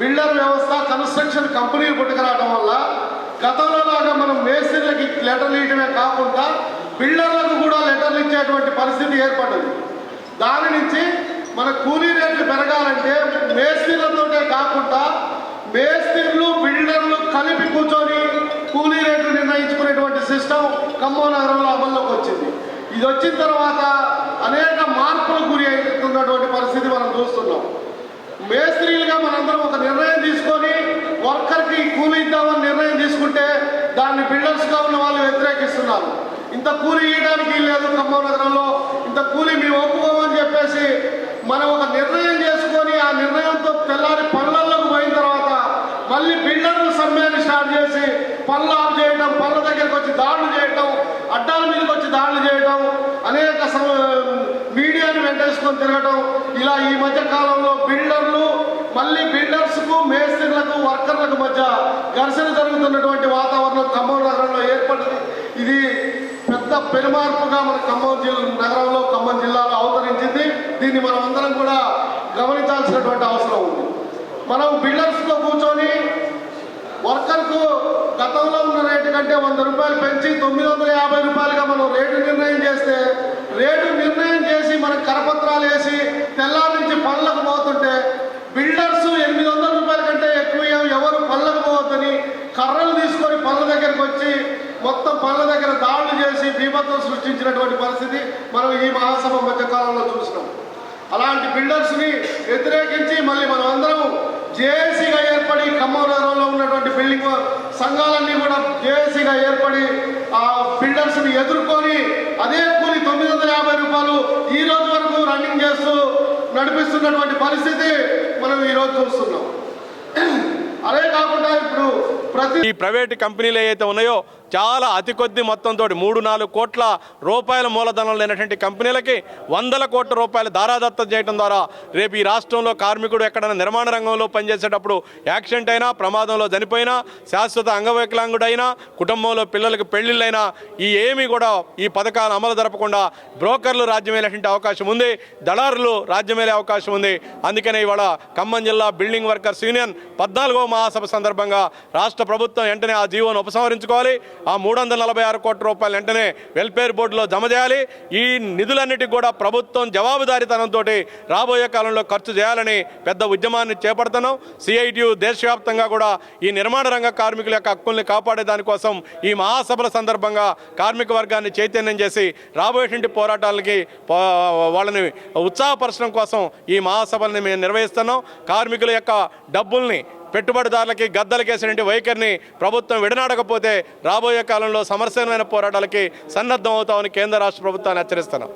Builder వ్యవస్థ construction కంపెనీలు పుట్టుకురావడం వల్ల గతంలో లాగా మనం మేస్త్రీలకి లెటర్లు ఇవ్వడమే కాకుండా బిల్డర్లకు కూడా లెటర్లు ఇచ్చేటువంటి పరిస్థితి ఏర్పడింది. దాని నుంచి మన కూలీ రేట్లు పెరగాలంటే మేస్త్రీలతోటే కాకుండా మేస్త్రీలు బిల్డర్లు కలిపి కూర్చొని కూలీ రేట్లు నిర్ణయించుకునేటువంటి సిస్టమ్ ఖమ్మం నగరంలో అమల్లోకి వచ్చింది. ఇది వచ్చిన తర్వాత అనేక మార్పులకు గురి అవుతున్నటువంటి పరిస్థితి మనం చూస్తున్నాం. మేస్త్రీలుగా మనందరం ఒక నిర్ణయం తీసుకొని వర్కర్కి కూలి ఇద్దామని నిర్ణయం తీసుకుంటే దాన్ని బిల్డర్స్గా ఉన్న వాళ్ళు వ్యతిరేకిస్తున్నారు. ఇంత కూలి ఇవ్వడానికి లేదు ఖమ్మం నగరంలో. ఇంత కూలి మేము ఒప్పుకోమని చెప్పేసి మనం ఒక నిర్ణయం చేసుకొని ఆ నిర్ణయంతో తెల్లారి పనులలోకి పోయిన తర్వాత మళ్ళీ బిల్డర్లు సమ్మెని స్టార్ట్ చేసి పనులు ఆఫ్ చేయడం పనుల దగ్గరికి వచ్చి దాడులు చేయడం అడ్డాల మీదకి వచ్చి దాడులు చేయడం అనేక సమ- మీడియాని వెంటేసుకొని తిరగడం ఇలా ఈ మధ్య కాలంలో బిల్డర్లు మళ్ళీ బిల్డర్స్కు మేస్త్రిలకు వర్కర్లకు మధ్య ఘర్షణ జరుగుతున్నటువంటి వాతావరణం ఖమ్మం నగరంలో ఏర్పడింది. ఇది పెద్ద పెనుమార్పుగా మన ఖమ్మం జిల్లా నగరంలో ఖమ్మం జిల్లాలో అవతరించింది. దీన్ని మనం అందరం కూడా గమనించాల్సినటువంటి అవసరం ఉంది. మనం బిల్డర్స్లో కూర్చొని వర్కర్కు గతంలో ఉన్న రేటు కంటే వంద రూపాయలు పెంచి తొమ్మిది వందల యాభై రూపాయలుగా మనం రేటు నిర్ణయం చేస్తే రేటు నిర్ణయం చేసి మనకు కరపత్రాలు వేసి తెల్లారి నుంచి పనులకు పోతుంటే బిల్డర్స్ ఎనిమిది వందల రూపాయల కంటే ఎక్కువ ఎవరు పనులకు పోవద్దని కర్రలు తీసుకొని పనుల దగ్గరికి వచ్చి మొత్తం పనుల దగ్గర దాడులు చేసి బీభత్సం సృష్టించినటువంటి పరిస్థితి మనం ఈ మహాసభ మధ్య కాలంలో చూసినాం. అలాంటి బిల్డర్స్ని వ్యతిరేకించి మళ్ళీ మనం అందరం జేఏసీగా ఏర్పడి ఖమ్మం నగరంలో ఉన్నటువంటి బిల్డింగ్ సంఘాలన్నీ కూడా జేఏసీగా ఏర్పడి ఆ బిల్డర్స్ని ఎదుర్కొని అదే కూలి తొమ్మిది వందల యాభై రూపాయలు ఈ రోజు వరకు రన్నింగ్ చేస్తూ నడిపిస్తున్నటువంటి పరిస్థితి మనం ఈరోజు చూస్తున్నాం. అదే కాకుండా ఇప్పుడు ప్రతి ఈ ప్రైవేట్ కంపెనీలు ఏవైతే ఉన్నాయో చాలా అతి కొద్ది మొత్తంతో మూడు నాలుగు కోట్ల రూపాయల మూలధనం లేనటువంటి కంపెనీలకి వందల కోట్ల రూపాయలు దారాదత్తం చేయడం ద్వారా రేపు ఈ రాష్ట్రంలో కార్మికుడు ఎక్కడైనా నిర్మాణ రంగంలో పనిచేసేటప్పుడు యాక్సిడెంట్ అయినా ప్రమాదంలో చనిపోయినా శాశ్వత అంగవైకలాంగుడైనా కుటుంబంలో పిల్లలకు పెళ్ళిళ్ళైనా ఈ ఏమీ కూడా ఈ పథకాలు అమలు జరపకుండా బ్రోకర్లు రాజ్యమేలేటువంటి అవకాశం ఉంది దళారులు రాజ్యమేలే అవకాశం ఉంది. అందుకనే ఇవాళ ఖమ్మం జిల్లా బిల్డింగ్ వర్కర్స్ యూనియన్ పద్నాలుగో మహాసభ సందర్భంగా రాష్ట్ర ప్రభుత్వం వెంటనే ఆ జీవోను ఉపసంహరించుకోవాలి. ఆ మూడు వందల నలభై ఆరు కోట్ల రూపాయలు వెంటనే వెల్ఫేర్ బోర్డులో జమ చేయాలి. ఈ నిధులన్నిటికీ కూడా ప్రభుత్వం జవాబుదారీతనంతో రాబోయే కాలంలో ఖర్చు చేయాలని పెద్ద ఉద్యమాన్ని చేపడుతున్నాం. సిఐటియు దేశవ్యాప్తంగా కూడా ఈ నిర్మాణ రంగ కార్మికుల యొక్క హక్కుల్ని కాపాడే దానికోసం ఈ మహాసభల సందర్భంగా కార్మిక వర్గాన్ని చైతన్యం చేసి రాబోయేటువంటి పోరాటాలకి వాళ్ళని ఉత్సాహపరచడం కోసం ఈ మహాసభల్ని మేము నిర్వహిస్తున్నాం. కార్మికుల యొక్క డబ్బుల్ని పెట్టుబడిదారులకి గద్దలకేసినటువంటి వైఖరిని ప్రభుత్వం విడనాడకపోతే రాబోయే కాలంలో సమరసమైన పోరాటాలకి సన్నద్ధం అవుతామని కేంద్ర రాష్ట్ర ప్రభుత్వాన్ని హెచ్చరిస్తున్నాం.